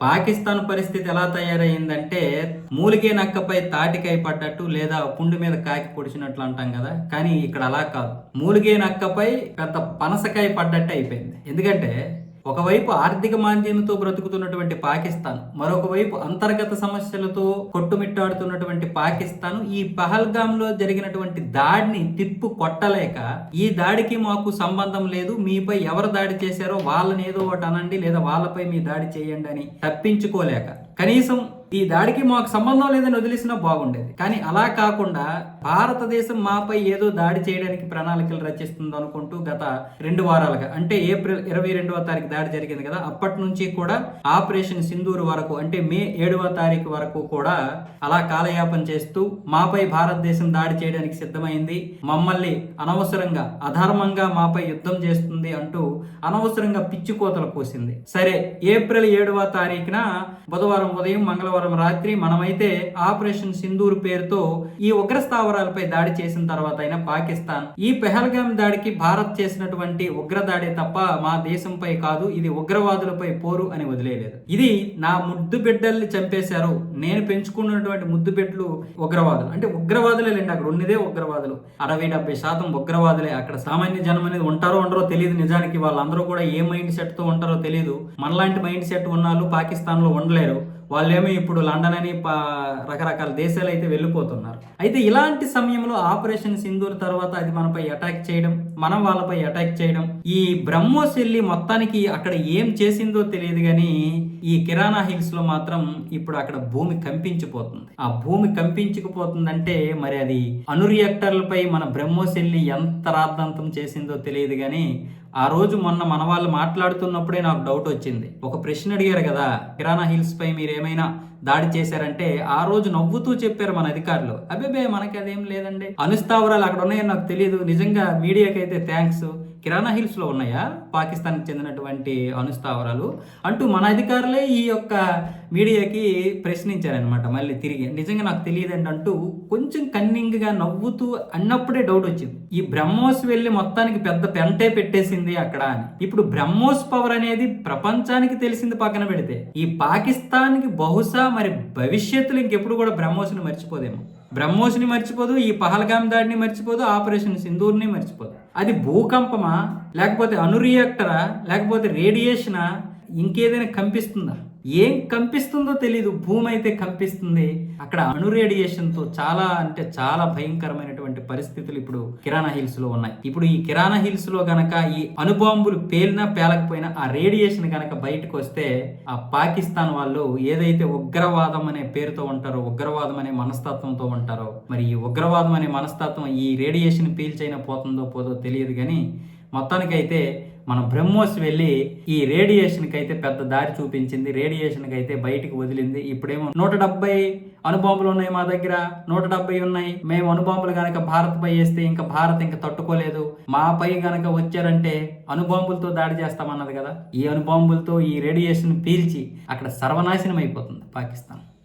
పాకిస్తాన్ పరిస్థితి ఎలా తయారైందంటే మూలిగే నక్కపై తాటికై పడ్డట్టు లేదా పుండు మీద కాకి పొడిచినట్లు అంటాం కదా. కానీ ఇక్కడ అలా కాదు. మూలిగే నక్కపై పెద్ద పనసకాయ పడ్డట్టు అయిపోయింది. ఎందుకంటే ఒకవైపు ఆర్థిక మాంద్యంతో బ్రతుకుతున్నటువంటి పాకిస్తాన్ మరొకవైపు అంతర్గత సమస్యలతో కొట్టుమిట్టాడుతున్నటువంటి పాకిస్తాన్ ఈ పహల్గామ్లో జరిగినటువంటి దాడిని తిప్పు కొట్టలేక ఈ దాడికి మాకు సంబంధం లేదు మీపై ఎవరు దాడి చేశారో వాళ్ళని ఏదో ఒకటి అనండి లేదా వాళ్ళపై మీ దాడి చేయండి అని తప్పించుకోలేక కనీసం ఈ దాడికి మాకు సంబంధం లేదని వదిలేసినా బాగుండేది. కానీ అలా కాకుండా భారతదేశం మాపై ఏదో దాడి చేయడానికి ప్రణాళికలు రచిస్తుంది అనుకుంటూ గత రెండు వారాలుగా అంటే ఏప్రిల్ ఇరవై రెండవ తారీఖు దాడి జరిగింది కదా అప్పటి నుంచి కూడా ఆపరేషన్ సింధూరు వరకు అంటే మే ఏడవ తారీఖు వరకు కూడా అలా కాలయాపన చేస్తూ మాపై భారతదేశం దాడి చేయడానికి సిద్ధమైంది. మమ్మల్ని అనవసరంగా అధర్మంగా మాపై యుద్ధం చేస్తుంది అంటూ అనవసరంగా పిచ్చి కోతలు కూసింది. సరే ఏప్రిల్ ఏడవ తారీఖున బుధవారం ఉదయం మంగళవారం రాత్రి మనమైతే ఆపరేషన్ సింధూర్ పేరుతో ఈ ఉగ్ర స్థావరాలపై దాడి చేసిన తర్వాత అయినా పాకిస్తాన్. ఈ పెహల్గామ్ దాడికి భారత్ చేసినటువంటి ఉగ్ర దాడి తప్ప మా దేశంపై కాదు ఇది ఉగ్రవాదులపై పోరు అని వదిలేయలేదు. ఇది నా ముద్దు బిడ్డల్ని చంపేశారు. నేను పెంచుకున్నటువంటి ముద్దు బిడ్డలు ఉగ్రవాదులు. అంటే ఉగ్రవాదులే లేండి అక్కడ ఉన్నదే ఉగ్రవాదులు. అరవై డెబ్బై శాతం ఉగ్రవాదులే. అక్కడ సామాన్య జనం అనేది ఉంటారో ఉండరో తెలియదు నిజానికి. వాళ్ళందరూ కూడా ఏ మైండ్ సెట్తో ఉంటారో తెలియదు. మనలాంటి మైండ్ సెట్ ఉన్న వాళ్ళు పాకిస్తాన్లో ఉండలేరు. వాళ్ళేమో ఇప్పుడు లండన్ అని పా- రకరకాల దేశాలు అయితే వెళ్ళిపోతున్నారు. అయితే ఇలాంటి సమయంలో ఆపరేషన్ సింధూర్ తర్వాత అది మనపై అటాక్ చేయడం మనం వాళ్ళపై అటాక్ చేయడం ఈ బ్రహ్మోస్ వెళ్ళి మొత్తానికి అక్కడ ఏం చేసిందో తెలియదు కానీ ఈ కిరాణా హిల్స్లో మాత్రం ఇప్పుడు అక్కడ భూమి కంపించిపోతుంది. ఆ భూమి కంపించకపోతుందంటే మరి అది అణు రియాక్టర్లపై మన బ్రహ్మోస్ వెళ్ళి ఎంత రాద్ధాంతం చేసిందో తెలియదు కానీ ఆ రోజు మొన్న మన వాళ్ళు మాట్లాడుతున్నప్పుడే నాకు డౌట్ వచ్చింది. ఒక ప్రశ్న అడిగారు కదా కిరాణా హిల్స్ పై మీరు ఏమైనా దాడి చేశారంటే ఆ రోజు నవ్వుతూ చెప్పారు మన అధికారులు. అబ్బే మనకి అదేం లేదండి. అనుస్థావరాలు అక్కడ ఉన్నాయని నాకు తెలియదు. నిజంగా మీడియాకైతే అయితే థ్యాంక్స్ కిరాణా హిల్స్లో ఉన్నాయా? పాకిస్తాన్కి చెందినటువంటి అనుస్థావరాలు. అంటూ మన అధికారులే ఈ యొక్క మీడియాకి ప్రశ్నించారనమాట మళ్ళీ తిరిగి నిజంగా నాకు తెలియదండి అంటూ కొంచెం కన్నింగ్గా నవ్వుతూ అన్నప్పుడే డౌట్ వచ్చింది. ఈ బ్రహ్మోస్ వెళ్ళి మొత్తానికి పెద్ద పెంటే పెట్టేసింది అక్కడ అని. ఇప్పుడు బ్రహ్మోస్ పవర్ అనేది ప్రపంచానికి తెలిసింది పక్కన పెడితే ఈ పాకిస్తాన్కి బహుశా మరి భవిష్యత్తులో ఇంకెప్పుడు కూడా బ్రహ్మోస్ని మర్చిపోదేమో. బ్రహ్మోస్ని మర్చిపోదు ఈ పహల్గామ్ దాడిని మర్చిపోదు ఆపరేషన్ సింధూర్ని మర్చిపోదు. అది భూకంపమా? లేకపోతే అణురియాక్టరా లేకపోతే రేడియేషనా? ఇంకేదైనా కంపిస్తుందా? ఏం కంపిస్తుందో తెలియదు భూమి అయితే కంపిస్తుంది. అక్కడ అణు రేడియేషన్తో చాలా అంటే చాలా భయంకరమైనటువంటి పరిస్థితులు ఇప్పుడు కిరాణా హిల్స్లో ఉన్నాయి. ఇప్పుడు ఈ కిరాణా హిల్స్లో గనక ఈ అణుబాంబులు పేలినా పేలకపోయినా ఆ రేడియేషన్ గనక బయటకు వస్తే ఆ పాకిస్తాన్ వాళ్ళు ఏదైతే ఉగ్రవాదం అనే పేరుతో ఉంటారో ఉగ్రవాదం అనే మనస్తత్వంతో ఉంటారో మరి ఈ ఉగ్రవాదం అనే మనస్తత్వం ఈ రేడియేషన్ పీల్చైనా పోతుందో పోదో తెలియదు కానీ మొత్తానికైతే మన బ్రహ్మోస్ వెళ్ళి ఈ రేడియేషన్కి అయితే పెద్ద దారి చూపించింది రేడియేషన్కి అయితే బయటికి వదిలింది. ఇప్పుడేమో నూట డెబ్బై అణుబాంబులు ఉన్నాయి మా దగ్గర నూట డెబ్బై ఉన్నాయి. మేము అణుబాంబులు గనక భారత్ పై వేస్తే ఇంకా భారత్ ఇంకా తట్టుకోలేదు. మా పై గనక వచ్చారంటే అణుబాంబులతో దాడి చేస్తామన్నది కదా. ఈ అణుబాంబులతో ఈ రేడియేషన్ పీల్చి అక్కడ సర్వనాశనం అయిపోతుంది పాకిస్తాన్.